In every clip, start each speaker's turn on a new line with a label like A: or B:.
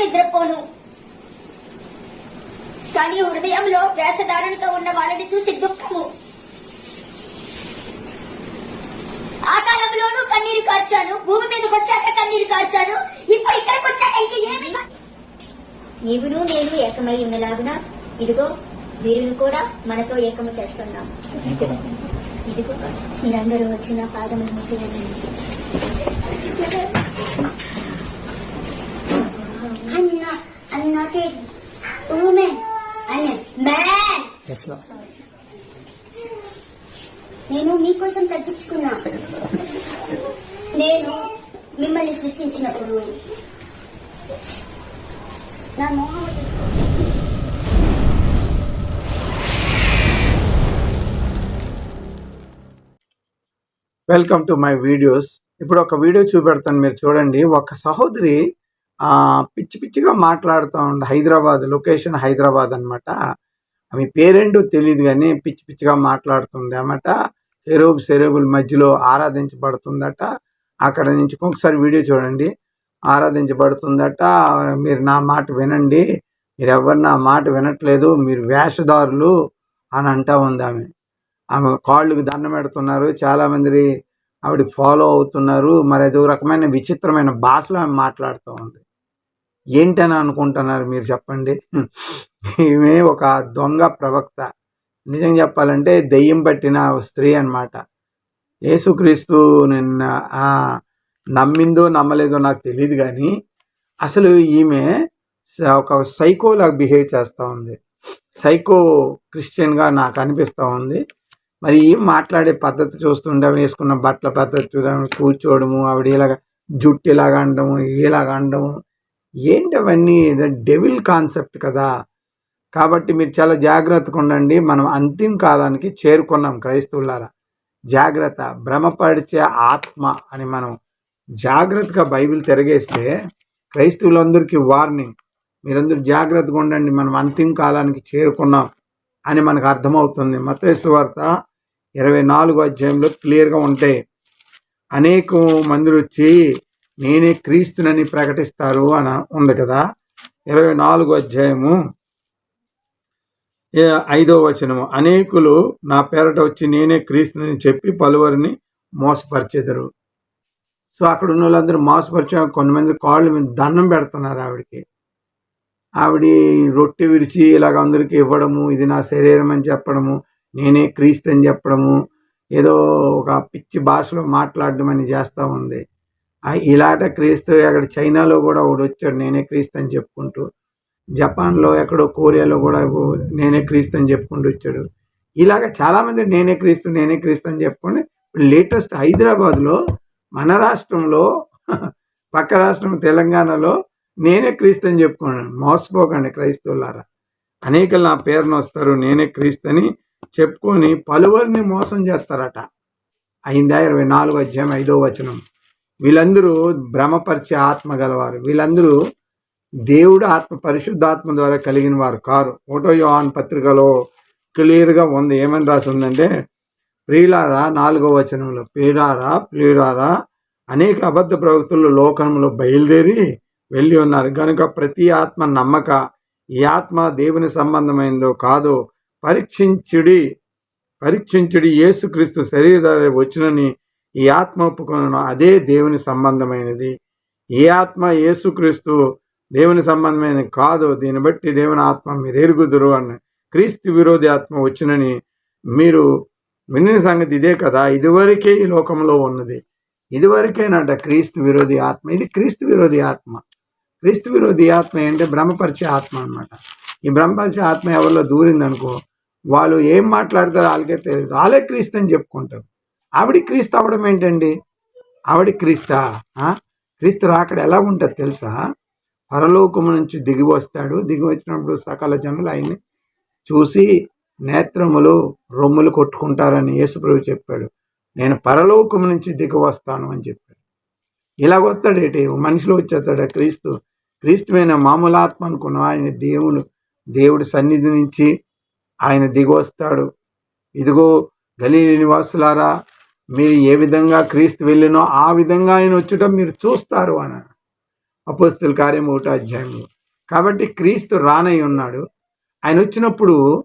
A: నిద్రపోను. కానీ హృదయంలో వేషధారణతో ఉన్న వాళ్ళని చూసి దుఃఖము. ఆ కాలంలోనూ కన్నీరు కార్చాను. భూమి మీదకి వచ్చాక కన్నీరు కార్చాను. ఇప్పుడు ఇక్కడికి వచ్చాక ఇక ఏమి నీవును నేను ఏకమై ఉన్నలాగున? ఇదిగో వీరును కూడా మనతో ఏకము చేస్తున్నాం. ఇదిగో మీరందరూ వచ్చిన పాదములు ముఖ్యమండి అన్న అన్నకే ఉమెన్ అన్న మ్యాన్ నేను మీకోసం తగ్గించుకున్నా. నేను మిమ్మల్ని సృష్టించినప్పుడు నా మొహం
B: వెల్కమ్ టు మై వీడియోస్ ఇప్పుడు ఒక వీడియో చూపెడతాను మీరు చూడండి. ఒక సహోదరి పిచ్చి పిచ్చిగా మాట్లాడుతూ ఉండే హైదరాబాద్ లొకేషన్ హైదరాబాద్ అనమాట ఆమె పేరేంటో తెలియదు కానీ పిచ్చి పిచ్చిగా మాట్లాడుతుంది అన్నమాట ఎరువు సెరువుల మధ్యలో ఆరాధించబడుతుందట. అక్కడ నుంచి ఇంకొకసారి వీడియో చూడండి. ఆరాధించబడుతుందట. మీరు నా మాట వినండి. మీరు ఎవరు నా మాట వినట్లేదు. మీరు వేషధారులు అని అంటా ఉంది ఆమె. ఆమె కాళ్ళకు దండం పెడుతున్నారు. చాలామంది ఆవిడకి ఫాలో అవుతున్నారు. మరి అదో రకమైన విచిత్రమైన భాషలో ఆమె మాట్లాడుతూ ఉంది. ఏంటని అనుకుంటున్నారు మీరు చెప్పండి? ఈమె ఒక దొంగ ప్రవక్త. నిజం చెప్పాలంటే దెయ్యం పట్టిన స్త్రీ అన్నమాట. యేసుక్రీస్తు నిన్న నమ్మిందో నమ్మలేదో నాకు తెలియదు కానీ అసలు ఈమె ఒక సైకోలాగా బిహేవ్ చేస్తూ ఉంది. సైకో క్రిస్టియన్గా నాకు అనిపిస్తూ ఉంది. మరి ఏం మాట్లాడే పద్ధతి చూస్తుండే వేసుకున్న బట్టల పద్ధతి చూడడం కూర్చోవడము ఆవిడ ఇలాగ జుట్టు ఇలాగ అనడము ఇలాగ అనడము ఏంటి అవన్నీ డెవిల్ కాన్సెప్ట్ కదా. కాబట్టి మీరు చాలా జాగ్రత్తగా ఉండండి. మనం అంతిమ కాలానికి చేరుకున్నాం క్రైస్తవులారా. జాగ్రత్త భ్రమపరిచే ఆత్మ అని మనం జాగ్రత్తగా బైబిల్ తిరగేస్తే క్రైస్తవులందరికీ వార్నింగ్. మీరందరూ జాగ్రత్తగా ఉండండి. మనం అంతిమ కాలానికి చేరుకున్నాం అని మనకు అర్థమవుతుంది. మతేసు వార్త ఇరవై నాలుగో అధ్యాయంలో క్లియర్గా ఉంటాయి అనేక మందులు వచ్చి నేనే క్రీస్తునని ప్రకటిస్తారు అని ఉంది కదా. ఇరవై నాలుగో అధ్యాయము. ఐదో వచనము. అనేకులు నా పేరట వచ్చి నేనే క్రీస్తునని చెప్పి పలువురిని మోసపరిచేదరు. సో అక్కడ ఉన్న వాళ్ళందరూ మోసపరిచే కొంతమంది కాళ్ళు మీద దండం పెడుతున్నారు ఆవిడకి. ఆవిడ రొట్టె విరిచి ఇలాగ అందరికీ ఇవ్వడము ఇది నా శరీరం అని చెప్పడము నేనే క్రీస్తు అని చెప్పడము ఏదో ఒక పిచ్చి భాషలో మాట్లాడడం అని చేస్తూ ఉంది. ఇలాట క్రీస్తు అక్కడ చైనాలో కూడా ఒకడు వచ్చాడు నేనే క్రీస్తు అని చెప్పుకుంటూ. జపాన్లో ఎక్కడో కొరియాలో కూడా నేనే క్రీస్తు అని చెప్పుకుంటూ వచ్చాడు. ఇలాగ చాలామంది నేనే క్రీస్తు నేనే క్రీస్తు అని చెప్పుకొని లేటెస్ట్ హైదరాబాద్లో మన రాష్ట్రంలో పక్క రాష్ట్రం తెలంగాణలో నేనే క్రీస్తు అని చెప్పుకున్నాను మోసపోకండి క్రైస్తవులారా. అనేకలు నా పేరును వస్తారు నేనే క్రీస్తు అని చెప్పుకొని పలువురిని మోసం చేస్తారట. అయిందా ఇరవై నాలుగు అధ్యాయం ఐదో వచనం. వీళ్ళందరూ భ్రమపరిచే ఆత్మ గలవారు. వీళ్ళందరూ దేవుడు ఆత్మ పరిశుద్ధాత్మ ద్వారా కలిగిన వారు కారు. ఓటో యోహాన్ పత్రికలో క్లియర్గా ఉంది. ఏమని రాసి ఉందంటే ప్రియులారా నాలుగో వచనంలో ప్రియులారా ప్రియులారా అనేక అబద్ధ ప్రవక్తులు లోకంలో బయలుదేరి వెళ్ళి ఉన్నారు. కనుక ప్రతి ఆత్మ నమ్మక ఈ ఆత్మ దేవుని సంబంధమైందో కాదో పరీక్షించుడి పరీక్షించుడి యేసుక్రీస్తు శరీరధారి వచ్చినని ఈ ఆత్మ ఒప్పుకొనను అదే దేవుని సంబంధమైనది. ఈ ఆత్మ యేసుక్రీస్తు దేవుని సంబంధమైనది కాదు దీన్ని బట్టి దేవుని ఆత్మ మీరు ఎరుగుదురు అని క్రీస్తు విరోధి ఆత్మ వచ్చినని మీరు విన్న సంగతి ఇదే కదా. ఇదివరకే ఈ లోకంలో ఉన్నది. ఇదివరకేనట క్రీస్తు విరోధి ఆత్మ. ఇది క్రీస్తు విరోధి ఆత్మ. క్రీస్తు విరోధి ఆత్మ ఏంటంటే భ్రమపరిచే ఆత్మ అనమాట ఈ భ్రమపరిచే ఆత్మ ఎవరిలో దూరిందనుకో వాళ్ళు ఏం మాట్లాడతారో వాళ్ళకే తెలియదు వాళ్ళే క్రీస్తు అని చెప్పుకుంటారు. ఆవిడ క్రీస్తు అవ్వడం ఏంటండి? ఆవిడ క్రీస్తా క్రీస్తు రాకడ ఎలా ఉంటుంది తెలుసా? పరలోకము నుంచి దిగి వస్తాడు. దిగి వచ్చినప్పుడు సకల జనులు ఆయన్ని చూసి నేత్రములు రొమ్ములు కొట్టుకుంటారని యేసుప్రభు చెప్పాడు. నేను పరలోకం నుంచి దిగి వస్తాను అని చెప్పాడు. ఇలాగ వస్తాడేటి మనిషిలో వచ్చేస్తాడు క్రీస్తు. క్రీస్తుమైన మామూలు ఆత్మ ఆయన దేవుడు దేవుడి సన్నిధి నుంచి ఆయన దిగి వస్తాడు. ఇదిగో గలీ నివాసులారా మీరు ఏ విధంగా క్రీస్తు వెళ్ళినో ఆ విధంగా ఆయన వచ్చటం మీరు చూస్తారు అని. అపోస్తుల కార్యం ఒకటో అధ్యాయంలో కాబట్టి క్రీస్తు రానై ఉన్నాడు. ఆయన వచ్చినప్పుడు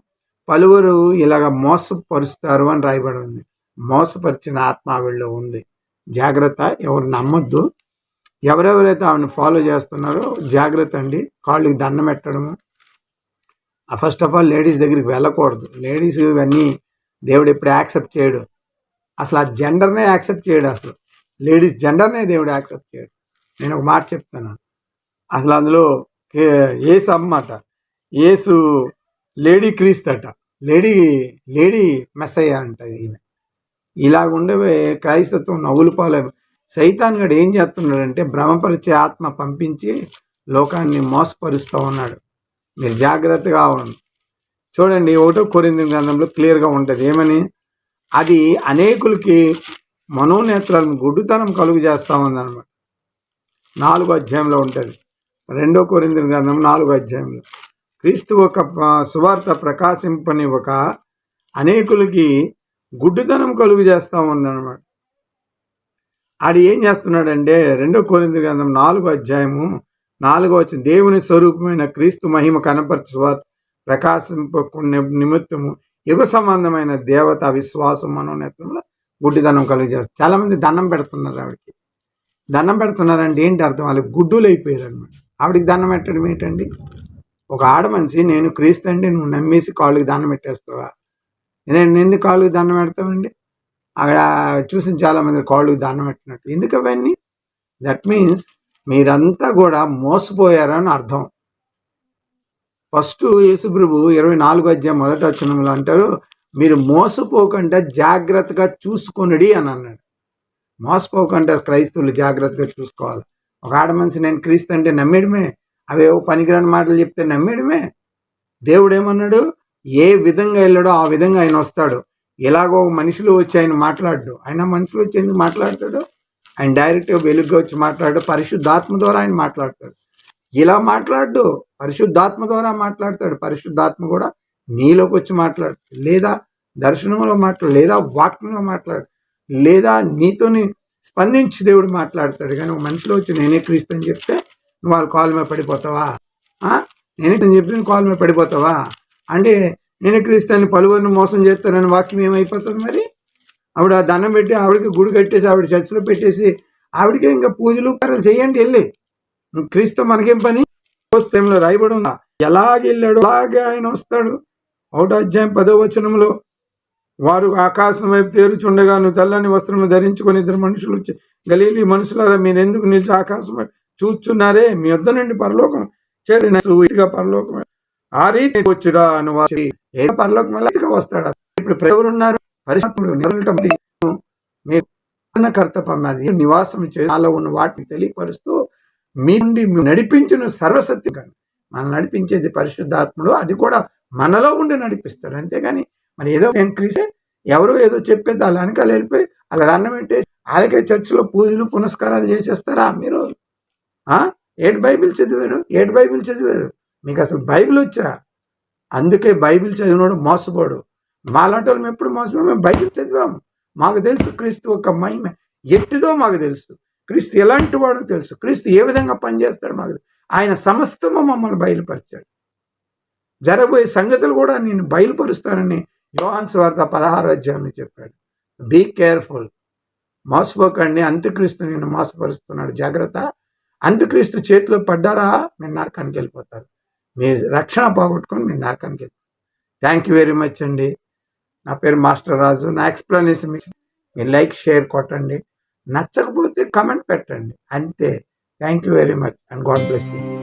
B: పలువురు ఇలాగ మోసపరుస్తారు అని రాయబడి ఉంది. మోసపరిచిన ఆత్మ ఆవిడలో ఉంది. జాగ్రత్త ఎవరు నమ్మొద్దు. ఎవరెవరైతే ఆమెను ఫాలో చేస్తున్నారో జాగ్రత్త అండి. కాళ్ళకి దండం పెట్టడము. ఫస్ట్ ఆఫ్ ఆల్ లేడీస్ దగ్గరికి వెళ్ళకూడదు. లేడీస్ ఇవన్నీ దేవుడు ఎప్పుడు యాక్సెప్ట్ చేయడు. అసలు ఆ జెండర్నే యాక్సెప్ట్ చేయడు అసలు. లేడీస్ జెండర్నే దేవుడు యాక్సెప్ట్ చేయడు. నేను ఒక మాట చెప్తాను. అసలు అందులో ఏసు అమ్మాట ఏసు లేడీ క్రీస్తట. లేడీ లేడీ మెస్సయ్య అంట ఈమె. ఇలాగుండే క్రైస్తత్వం నవ్వులు పాలే సైతాన్ గడు ఏం చేస్తున్నాడంటే భ్రమపరిచే ఆత్మ పంపించి లోకాన్ని మోసపరుస్తూ ఉన్నాడు. మీరు జాగ్రత్తగా ఉండండి. చూడండి ఒకటో కొరింది గ్రంథంలో క్లియర్గా ఉంటుంది. ఏమని? అది అనేకులకి మనోనేత్రాలను గుడ్డుతనం కలుగు చేస్తూ ఉందన్నమాట నాలుగో అధ్యాయంలో ఉంటుంది. రెండో కొరింది గ్రంథం నాలుగో అధ్యాయంలో. క్రీస్తు ఒక ప- సువార్త ప్రకాశింపని ఒక అనేకులకి గుడ్డుతనం కలుగు చేస్తూ ఉందన్నమాట ఆడు ఏం చేస్తున్నాడంటే రెండో కోరింది గ్రంథం నాలుగో అధ్యాయము నాలుగో వచ్చిన దేవుని స్వరూపమైన క్రీస్తు మహిమ కనపరచు సువార్త ప్రకాశింపకు నిమిత్తము యుగ సంబంధమైన దేవత విశ్వాసం మనోనేత్రంలో గుడ్డిదనం కలుగు చాలామంది దండం పెడుతున్నారు ఆవిడకి. దండం పెడుతున్నారంటే ఏంటి అర్థం? వాళ్ళకి గుడ్డులు అయిపోయారు అనమాట ఆవిడకి దండం పెట్టడం ఏంటండి? ఒక ఆడ మనిషి నేను క్రీస్తు అండి నువ్వు నమ్మేసి కాళ్ళకి దండం పెట్టేస్తావా? ఎందుకంటే ఎందుకు కాళ్ళకి దండం పెడతామండి? అక్కడ చూసిన చాలామంది కాళ్ళకి దండం పెట్టినట్టు. ఎందుకు అవన్నీ? దట్ మీన్స్ మీరంతా కూడా మోసపోయారని అర్థం. ఫస్ట్ యేసుప్రభు ఇరవై నాలుగు అధ్యాయం మొదటి వచనంలో అంటారు మీరు మోసపోకుండా జాగ్రత్తగా చూసుకొనిడి అని అన్నాడు. మోసపోకుండా క్రైస్తవులు జాగ్రత్తగా చూసుకోవాలి. ఒక ఆడ మనిషి నేను క్రీస్తు అంటే నమ్మేయడమే అవేవో పనికిరాని మాటలు చెప్తే నమ్మేయడమే దేవుడు ఏమన్నాడు ఏ విధంగా వెళ్ళాడో ఆ విధంగా ఆయన వస్తాడు. ఎలాగో మనుషులు వచ్చి ఆయన మాట్లాడు. ఆయన మనుషులు వచ్చి ఎందుకు మాట్లాడతాడు? ఆయన డైరెక్ట్గా వెలుగుగా వచ్చి మాట్లాడు పరిశుద్ధాత్మ ద్వారా ఆయన మాట్లాడతాడు. ఇలా మాట్లాడు పరిశుద్ధాత్మ ద్వారా మాట్లాడతాడు. పరిశుద్ధాత్మ కూడా నీలోకి వచ్చి మాట్లాడు లేదా దర్శనంలో మాట్లాడు లేదా వాక్యంలో మాట్లాడు లేదా నీతోని స్పందించి దేవుడు మాట్లాడతాడు. కానీ ఒక మనిషిలో వచ్చి నేనే క్రీస్తు అని చెప్తే నువ్వు వాళ్ళు కాల్ మీద పడిపోతావా? నేనే చెప్పి నువ్వు కాల్ మీద పడిపోతావా? అంటే నేనే క్రీస్తుని పలువురిని మోసం చేస్తానని వాక్యం ఏమైపోతుంది మరి? ఆవిడ దండం పెట్టి ఆవిడకి గుడి కట్టేసి ఆవిడ చర్చిలో పెట్టేసి ఆవిడకి ఇంకా పూజలు పనులు చేయండి వెళ్ళి. క్రీస్తు మనకేం పని? పుస్తకంలో రాయబడి ఉందా ఎలాగెళ్ళాడు అలాగే ఆయన వస్తాడు. ఒకటో అధ్యాయం పదో వచనంలో వారు ఆకాశం వైపు తేరుచుండగా నువ్వు తెల్లని వస్త్రము ధరించుకొని ఇద్దరు మనుషులు వచ్చి గలీలి మనుషులారా మీరు ఎందుకు నిలిచి ఆకాశం వైపు చూస్తున్నారే? మీ వద్ద నుండి పరలోకం చేరిన ఇదిగా పరలోకం ఆ రీతి వచ్చుడా అని వారి ఏ పరలోకం ఇదిగా వస్తాడా? ఇప్పుడు ఎవరు ఉన్నారు పరిశుద్ధుడు నిలవటం మీ కర్తపన్నది నివాసం చేయాలో ఉన్న వాటిని తెలియపరుస్తూ మీ నుండి నడిపించిన సర్వసత్యం కానీ మనం నడిపించేది పరిశుద్ధాత్ముడు అది కూడా మనలో ఉండి నడిపిస్తాడు. అంతేగాని మరి ఏదో ఎంట్రీసే ఎవరో ఏదో చెప్పేది అలా వెనకాల వెళ్ళిపోయి అలా అన్నం పెట్టేసి అలాగే చర్చిలో పూజలు పునస్కారాలు చేసేస్తారా మీరు? ఆ? ఏడు బైబిల్ చదివారు? ఏడు బైబిల్ చదివారు? మీకు అసలు బైబిల్ వచ్చా? అందుకే బైబిల్ చదివినోడు మోసపోడు. మాలాంటి వాళ్ళు ఎప్పుడు మోసపోయాం మేము బైబిల్ చదివాము. మాకు తెలుసు క్రీస్తు ఒక మహిమ. ఎట్టిదో మాకు తెలుసు. క్రీస్తు ఎలాంటి వాడో తెలుసు. క్రీస్తు ఏ విధంగా పనిచేస్తాడు మాకు ఆయన సమస్తము మమ్మల్ని బయలుపరిచాడు. జరగబోయే సంగతులు కూడా నేను బయలుపరుస్తానని యోహాన్స్ వార్త పదహారు అధ్యాయంలో చెప్పాడు. Be careful. మోసపోకండి. అంత్యక్రీస్తు నేను మోసపరుస్తున్నాడు. జాగ్రత్త. అంత్యక్రీస్తు చేతిలో పడ్డారా? మీరు నరకానికి వెళ్ళిపోతారు. మీ రక్షణ పోగొట్టుకొని మీరు నరకానికి వెళ్ళిపోతారు. థ్యాంక్ యూ వెరీ మచ్ అండి. నా పేరు మాస్టర్ రాజు. నా ఎక్స్ప్లెనేషన్ మీకు మీరు లైక్ షేర్ కొట్టండి. నచ్చకపోతే కమెంట్ పెట్టండి. అంతే. Thank you very much and God bless you.